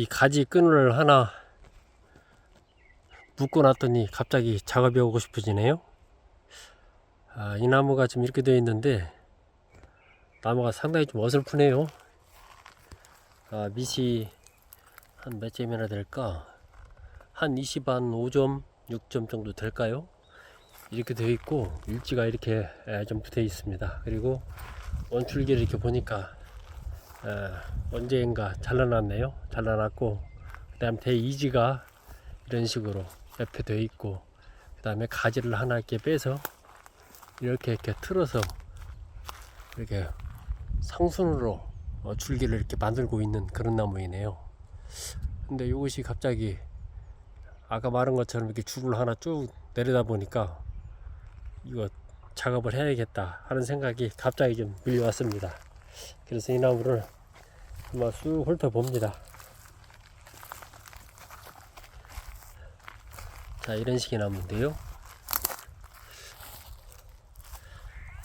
이 가지 끈을 하나 묶어 놨더니 갑자기 작업이 오고 싶어지네요. 아, 이 나무가 지금 이렇게 되어 있는데 나무가 상당히 좀 어설프네요. 아, 밑이 한 몇 점이나 될까? 한 20, 한 5점, 6점 정도 될까요? 이렇게 되어 있고 일지가 이렇게 에, 좀 붙어 있습니다. 그리고 원줄기를 이렇게 보니까 에, 언제인가 잘라놨네요. 잘라놨고 그 다음 대이지가 이런 식으로 옆에 되어 있고 그 다음에 가지를 하나 이렇게 빼서 이렇게 이렇게 틀어서 이렇게 상순으로 어, 줄기를 이렇게 만들고 있는 그런 나무이네요. 근데 이것이 갑자기 아까 말한 것처럼 이렇게 줄을 하나 쭉 내려다 보니까 이거 작업을 해야겠다 하는 생각이 갑자기 좀 밀려왔습니다. 그래서 이 나무를 한번 쑥 훑어봅니다. 자, 이런 식의 나무인데요.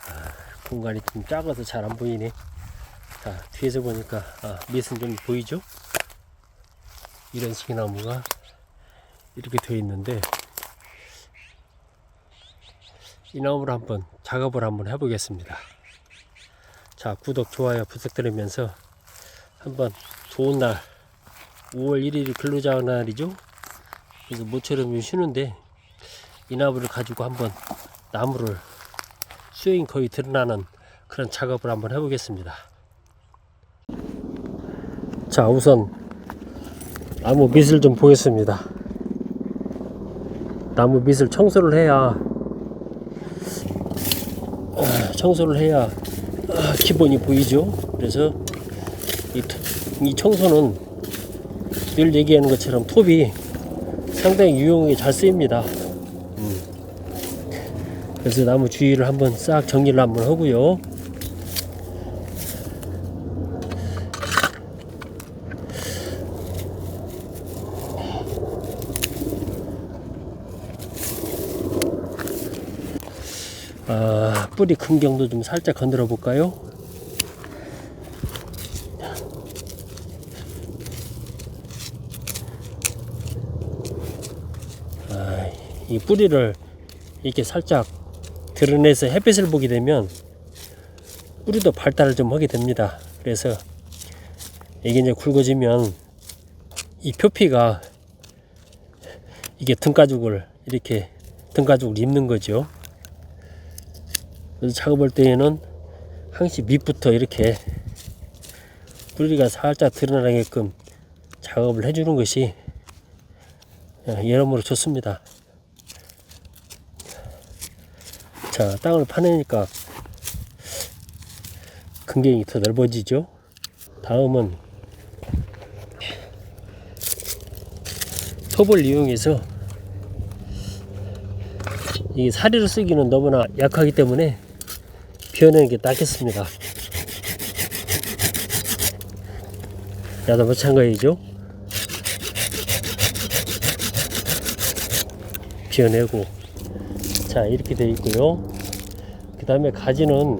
아, 공간이 좀 작아서 잘 안 보이네. 자, 뒤에서 보니까 아, 밑은 좀 보이죠? 이런 식의 나무가 이렇게 되어 있는데 이 나무를 한번 작업을 한번 해보겠습니다. 자, 구독, 좋아요 부탁드리면서 한번 좋은 날 5월 1일이 근로자 날이죠. 그래서 모처럼 쉬는데 이 나무를 가지고 한번 나무를 수영이 거의 드러나는 그런 작업을 한번 해보겠습니다. 자, 우선 나무 밑을 좀 보겠습니다. 나무 밑을 청소를 해야 아, 청소를 해야 아, 기본이 보이죠. 그래서 이, 토- 이 청소는 늘 얘기하는 것처럼 톱이 상당히 유용하게 잘 쓰입니다. 음. 그래서 나무 주위를 한번 싹 정리를 한번 하고요. 아, 뿌리 큰 경도 좀 살짝 건드려 볼까요? 이 뿌리를 이렇게 살짝 드러내서 햇빛을 보게 되면 뿌리도 발달을 좀 하게 됩니다. 그래서 이게 이제 굵어지면 이 표피가 이게 등가죽을 이렇게 등가죽을 입는 거죠. 그래서 작업할 때에는 항시 밑부터 이렇게 뿌리가 살짝 드러나게끔 작업을 해주는 것이 예, 여러모로 좋습니다. 자, 땅을 파내니까 근경이 더 넓어지죠. 다음은 톱을 이용해서 이 사리로 쓰기는 너무나 약하기 때문에 비워내는 게 낫겠습니다. 야도 마찬가지죠. 비워내고 자 이렇게 되어 있고요. 그 다음에 가지는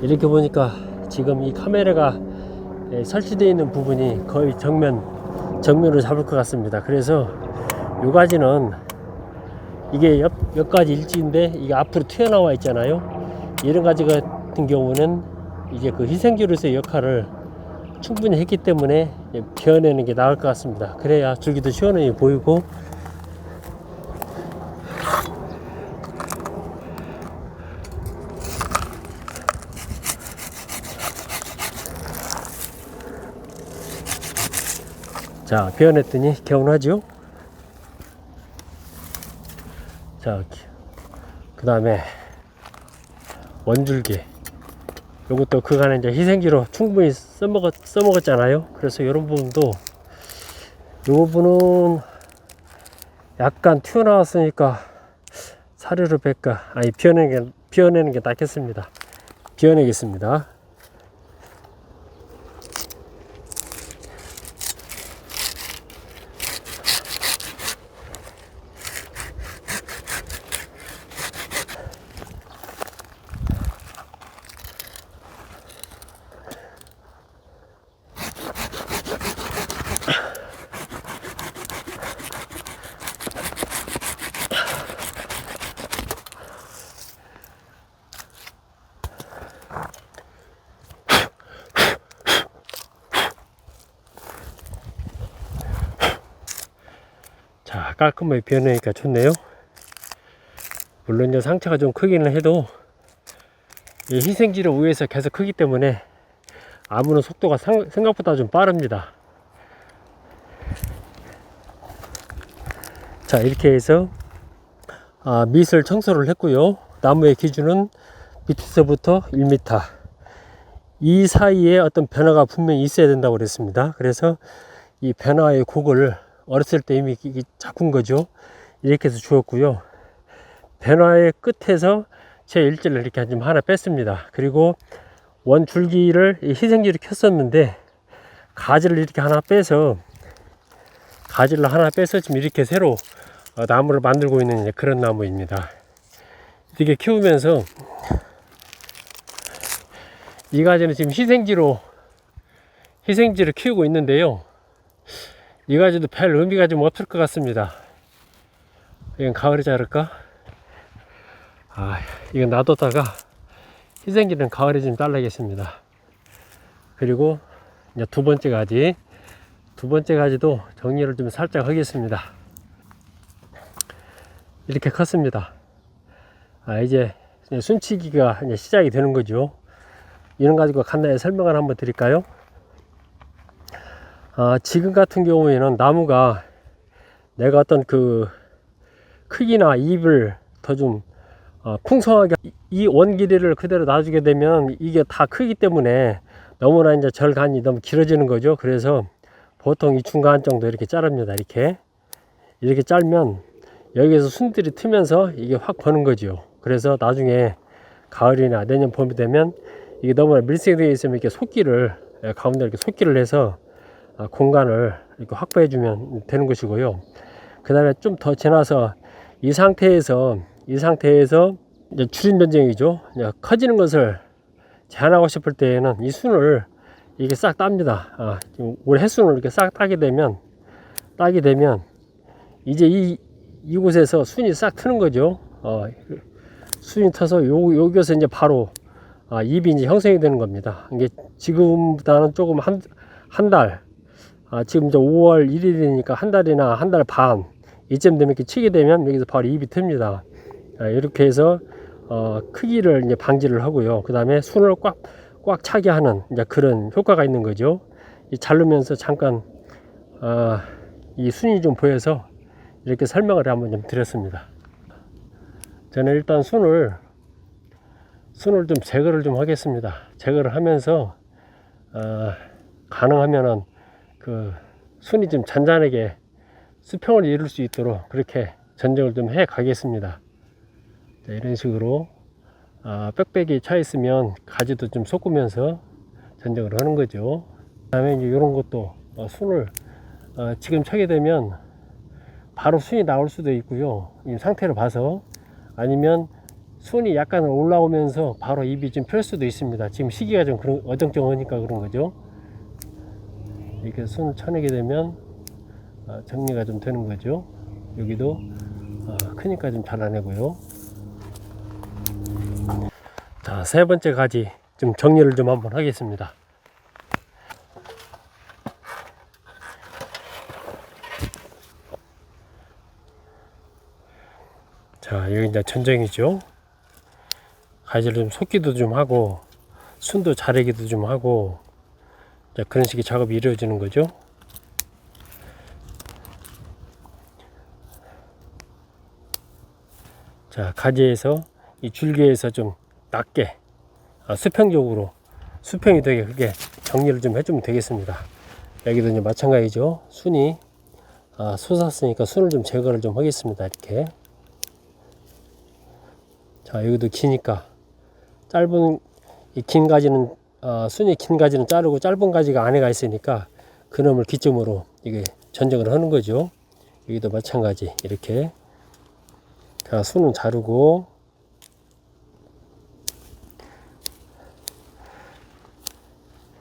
이렇게 보니까 지금 이 카메라가 예, 설치되어 있는 부분이 거의 정면 정면으로 잡을 것 같습니다. 그래서 요 가지는 이게 옆, 옆 가지 일지인데 이게 앞으로 튀어나와 있잖아요. 이런 가지 같은 경우는 이제 그 희생기로서의 역할을 충분히 했기 때문에 이제 비워내는 게 나을 것 같습니다. 그래야 줄기도 시원하게 보이고 자 비워냈더니 개운하죠? 자, 그 다음에 원줄기. 요것도 그간에 이제 희생기로 충분히 써먹었, 써먹었잖아요. 그래서 이런 부분도, 요 부분은 약간 튀어나왔으니까 사료를 뺄까, 아니, 비워내는 게, 비워내는 게 낫겠습니다. 비워내겠습니다. 아, 깔끔하게 변하니까 좋네요. 물론 이제 상처가 좀 크기는 해도 이 희생지를 위해서 계속 크기 때문에 아무는 속도가 상- 생각보다 좀 빠릅니다. 자 이렇게 해서 아, 밑을 청소를 했고요. 나무의 기준은 밑에서부터 1m. 이 사이에 어떤 변화가 분명히 있어야 된다고 그랬습니다. 그래서 이 변화의 곡을 어렸을 때 이미 잡은 거죠. 이렇게 해서 주었고요. 변화의 끝에서 제 일지를 이렇게 좀 하나 뺐습니다. 그리고 원 줄기를 이 희생지를 켰었는데 가지를 이렇게 하나 빼서 가지를 하나 빼서 지금 이렇게 새로 어, 나무를 만들고 있는 그런 나무입니다. 이렇게 키우면서 이 가지는 지금 희생지로 희생지를 키우고 있는데요. 이 가지도 별 의미가 좀 없을 것 같습니다. 이건 가을에 자를까? 아, 이건 놔뒀다가 희생지는 가을에 좀 잘라야겠습니다. 그리고 이제 두 번째 가지, 두 번째 가지도 정리를 좀 살짝 하겠습니다. 이렇게 컸습니다. 아, 이제 순치기가 이제 시작이 되는 거죠. 이런 가지고 간단히 설명을 한번 드릴까요? 아, 지금 같은 경우에는 나무가 내가 어떤 그 크기나 잎을 더좀 어, 풍성하게 이 원기리를 그대로 놔주게 되면 이게 다 크기 때문에 너무나 이제 절간이 너무 길어지는 거죠. 그래서 보통 이 중간 정도 이렇게 자릅니다. 이렇게 이렇게 짧면 여기에서 순들이 트면서 이게 확 버는 거죠. 그래서 나중에 가을이나 내년 봄이 되면 이게 너무나 밀생되어 있으면 이렇게 속기를 예, 가운데 이렇게 속기를 해서 아, 공간을 이렇게 확보해 주면 되는 것이고요. 그 다음에 좀 더 지나서 이 상태에서 이 상태에서 이제 변경이죠. 이제 커지는 것을 제한하고 싶을 때에는 이 순을 이게 싹 땁니다. 아, 지금 올 해순을 이렇게 싹 따게 되면 따게 되면 이제 이 이곳에서 순이 싹 트는 거죠. 어, 순이 터서 요 여기서 이제 바로 아, 잎이 이제 형성이 되는 겁니다. 이게 지금보다는 조금 한 한 달, 아, 지금 이제 5월 1일이니까 한 달이나 한 달 반 이쯤 되면 이렇게 치게 되면 여기서 바로 잎이 틉니다. 아, 이렇게 해서 어, 크기를 이제 방지를 하고요. 그 다음에 순을 꽉, 꽉 차게 하는 이제 그런 효과가 있는 거죠. 이 자르면서 잠깐 어, 이 순이 좀 보여서 이렇게 설명을 한번 좀 드렸습니다. 저는 일단 순을 순을 좀 제거를 좀 하겠습니다. 제거를 하면서 어, 가능하면은 그 순이 좀 잔잔하게 수평을 이룰 수 있도록 그렇게 전정을 좀 해 가겠습니다. 자, 이런 식으로 아, 빽빽이 차 있으면 가지도 좀 섞으면서 전정을 하는 거죠. 그다음에 이제 이런 것도 어, 순을 어, 지금 차게 되면 바로 순이 나올 수도 있고요. 이 상태를 봐서 아니면 순이 약간 올라오면서 바로 입이 좀 펼 수도 있습니다. 지금 시기가 좀 그런 어정쩡하니까 그런 거죠. 이렇게 순을 쳐내게 되면 어, 정리가 좀 되는 거죠. 여기도 어, 크니까 좀 잘라내고요. 자, 세 번째 가지 좀 정리를 좀 한번 하겠습니다. 자, 여기 이제 전정이죠. 가지를 좀 솟기도 좀 하고, 순도 자르기도 좀 하고, 자, 그런 식의 작업이 이루어지는 거죠. 자, 가지에서 이 줄기에서 좀 낮게 아, 수평적으로 수평이 되게 그게 정리를 좀 해주면 되겠습니다. 여기도 이제 마찬가지죠. 순이 아, 솟았으니까 순을 좀 제거를 좀 하겠습니다. 이렇게 자 여기도 기니까 짧은 이 긴 가지는 아, 순이 긴 가지는 자르고 짧은 가지가 안에 가 있으니까 그놈을 기점으로 이게 전정을 하는 거죠. 여기도 마찬가지 이렇게 자 순은 자르고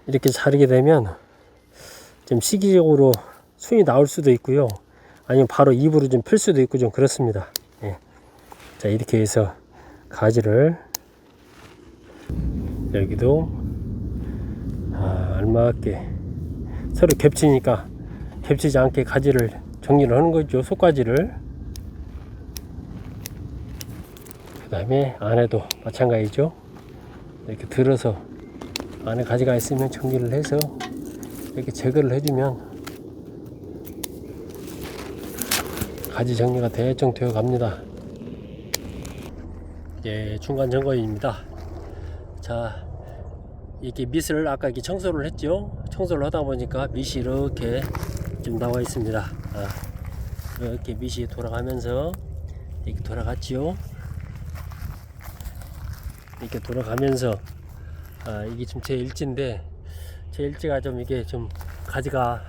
이렇게 자르게 되면 좀 시기적으로 순이 나올 수도 있고요. 아니면 바로 입으로 좀필 수도 있고 좀 그렇습니다. 예. 자 이렇게 해서 가지를 여기도 아, 알맞게 서로 겹치니까 겹치지 않게 가지를 정리를 하는 거죠. 속가지를. 그 다음에 안에도 마찬가지죠. 이렇게 들어서 안에 가지가 있으면 정리를 해서 이렇게 제거를 해주면 가지 정리가 대충 되어 갑니다. 예, 중간 점검입니다. 자, 이렇게 밑을 아까 이렇게 청소를 했죠. 청소를 하다 보니까 밑이 이렇게 좀 나와 있습니다. 아, 이렇게 밑이 돌아가면서 이렇게 돌아갔지요. 이렇게 돌아가면서 아, 이게 지금 제 일지인데 제 일지가 좀 이게 좀 가지가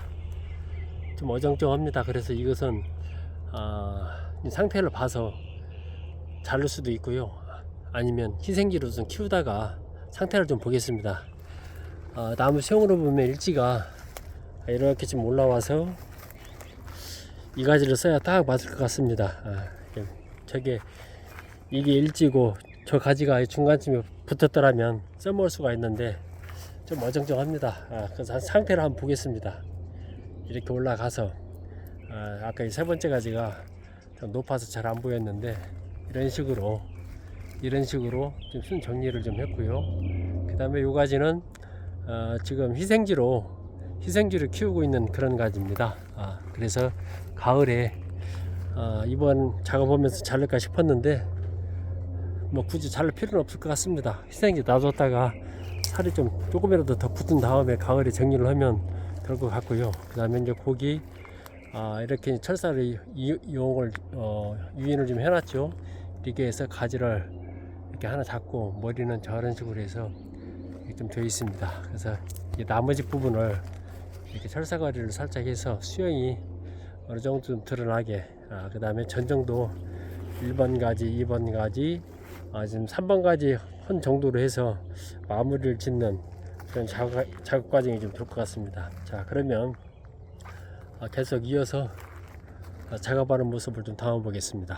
좀 어정쩡합니다. 그래서 이것은 아, 이 상태를 봐서 자를 수도 있고요. 아니면 희생지로 좀 키우다가 상태를 좀 보겠습니다. 아, 나무 수영으로 보면 일지가 이렇게 좀 올라와서 이 가지를 써야 딱 맞을 것 같습니다. 아, 저게 이게 일지고 저 가지가 중간쯤에 붙었더라면 써먹을 수가 있는데 좀 어정쩡합니다. 아, 그래서 한 상태를 한번 보겠습니다. 이렇게 올라가서 아, 아까 이 세 번째 가지가 좀 높아서 잘 안 보였는데 이런 식으로 이런 식으로 좀순 정리를 좀 했고요. 그 다음에 요 가지는 어, 지금 희생지로 희생지를 키우고 있는 그런 가지입니다. 아, 그래서 가을에 아, 이번 작업하면서 자를까 싶었는데 뭐 굳이 자를 필요는 없을 것 같습니다. 희생지 놔뒀다가 살이 좀 조금이라도 더 붙은 다음에 가을에 정리를 하면 될 것 같고요. 그 다음에 이제 고기 아, 이렇게 철사를 이- 이용을 어, 유인을 좀 해놨죠. 이렇게 해서 가지를 이렇게 하나 잡고 머리는 저런 식으로 해서 좀 되어 있습니다. 그래서 이 나머지 부분을 이렇게 철사거리를 살짝 해서 수영이 어느 정도 좀 드러나게 아, 그 다음에 전정도 1번 가지, 2번 가지, 아, 지금 3번 가지 헌 정도로 해서 마무리를 짓는 그런 작업, 작업 과정이 좀 될 것 같습니다. 자, 그러면 아, 계속 이어서 아, 작업하는 모습을 좀 담아 보겠습니다.